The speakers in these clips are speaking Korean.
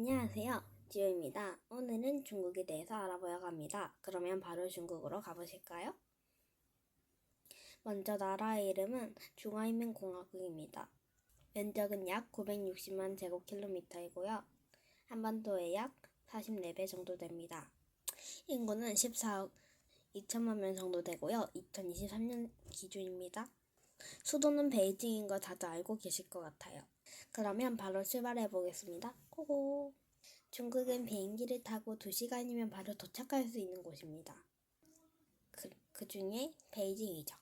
안녕하세요. 지우입니다. 오늘은 중국에 대해서 알아보려고 합니다. 그러면 바로 중국으로 가보실까요? 먼저 나라의 이름은 중화인민공화국입니다. 면적은 약 960만 제곱킬로미터이고요. 한반도의 약 44배 정도 됩니다. 인구는 14억 2천만 명 정도 되고요. 2023년 기준입니다. 수도는 베이징인 거 다들 알고 계실 것 같아요. 그러면 바로 출발해 보겠습니다. 고고! 중국은 비행기를 타고 2시간이면 바로 도착할 수 있는 곳입니다. 그, 그 중에 베이징이죠.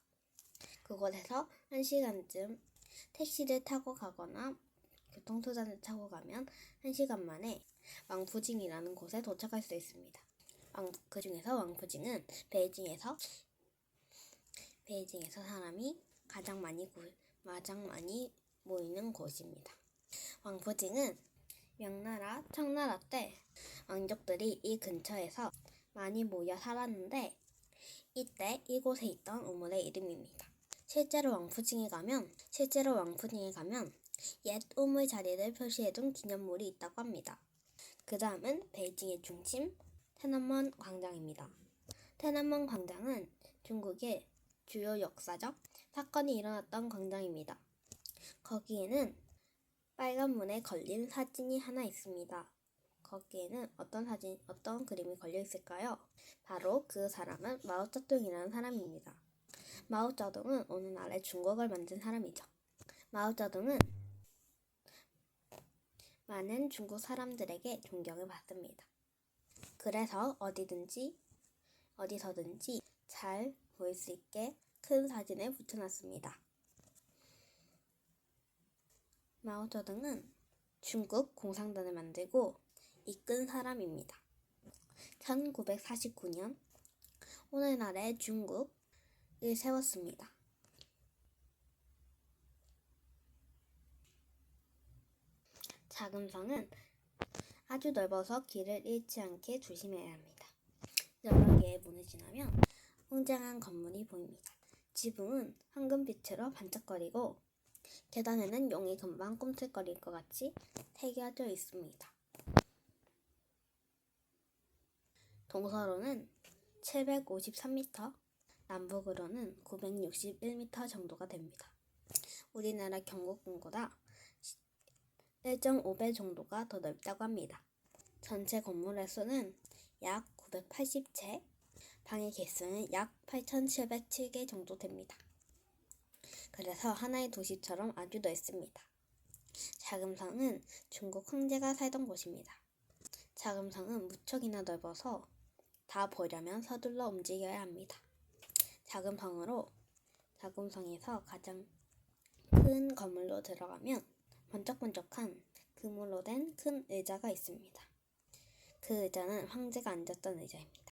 그곳에서 1시간쯤 택시를 타고 가거나 교통수단을 타고 가면 1시간 만에 왕푸징이라는 곳에 도착할 수 있습니다. 왕, 그 중에서 왕푸징은 베이징에서 베이징에서 사람이 가장 많이 구, 가장 많이 모이는 곳입니다. 왕포징은 명나라, 청나라 때 왕족들이 이 근처에서 많이 모여 살았는데 이때 이곳에 있던 우물의 이름입니다. 실제로 왕푸징에 가면 실제로 왕푸징에 가면 옛 우물 자리를 표시해둔 기념물이 있다고 합니다. 그 다음은 베이징의 중심 테난먼 광장입니다. 테난먼 광장은 중국의 주요 역사적 사건이 일어났던 광장입니다. 거기에는 빨간 문에 걸린 사진이 하나 있습니다. 거기에는 어떤 사진, 어떤 그림이 걸려 있을까요? 바로 그 사람은 마오쩌둥이라는 사람입니다. 마오쩌둥은 오늘날의 중국을 만든 사람이죠. 마오쩌둥은 많은 중국 사람들에게 존경을 받습니다. 그래서 어디든지 어디서든지 잘 보일 수 있게 큰 사진을 붙여놨습니다. 마오쩌둥은 중국 공산당을 만들고 이끈 사람입니다. 1949년 오늘날의 중국을 세웠습니다. 자금성은 아주 넓어서 길을 잃지 않게 조심해야 합니다. 여러 개의 문을 지나면 웅장한 건물이 보입니다. 지붕은 황금빛으로 반짝거리고 계단에는 용이 금방 꿈틀거릴 것 같이 새겨져 있습니다. 동서로는 753m, 남북으로는 961m 정도가 됩니다. 우리나라 경복궁보다 1.5배 정도가 더 넓다고 합니다. 전체 건물의 수는 약 980채, 방의 개수는 약 8,707개 정도 됩니다. 그래서 하나의 도시처럼 아주 넓습니다. 자금성은 중국 황제가 살던 곳입니다. 자금성은 무척이나 넓어서 다 보려면 서둘러 움직여야 합니다. 자금성으로 자금성에서 가장 큰 건물로 들어가면 번쩍번쩍한 금으로 된 큰 의자가 있습니다. 그 의자는 황제가 앉았던 의자입니다.